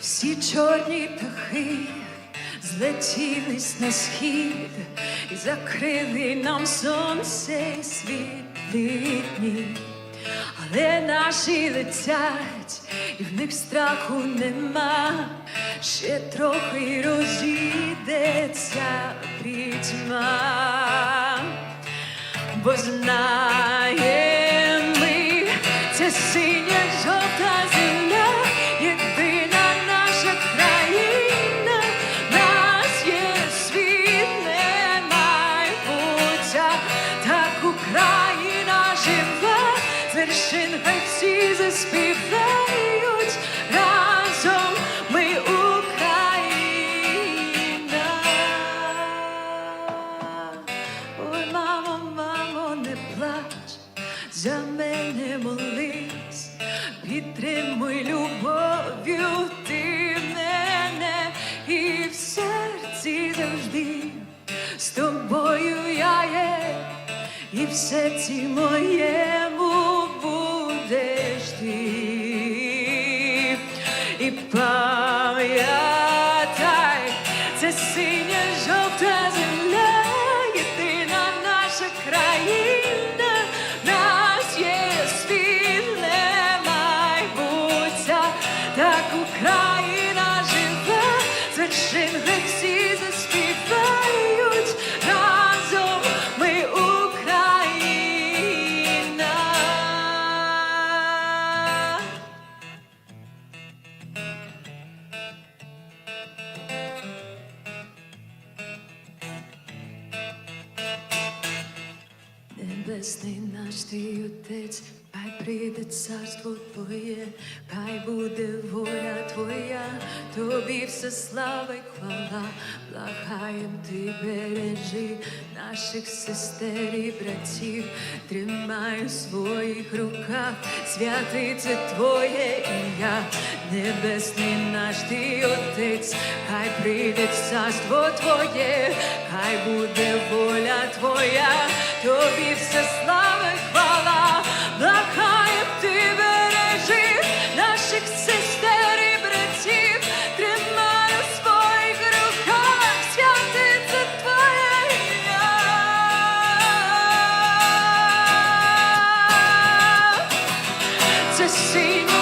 Всі чорні птахи злетілись на схід і закрили нам сонце і світлі дні. Але наші летять, і в них страху нема, ще трохи розійдеться пітьма, бо знаєм заспівають разом ми Україна. Ой, мамо, мамо, не плач, за мене молись, підтримуй любов'ю ти мене і в серці завжди з тобою я є, і в серці моєму Небесний наш ти отець, хай прийде царство Твоє, хай буде воля Твоя, тобі все слава й хвала, благаєм ти бережи наших сестер і братів, тримай у своїх руках, святий це Твоє ім'я, небесний наш ти отець, хай прийде царство Твоє, хай буде воля Твоя, тобі все слава Senhor.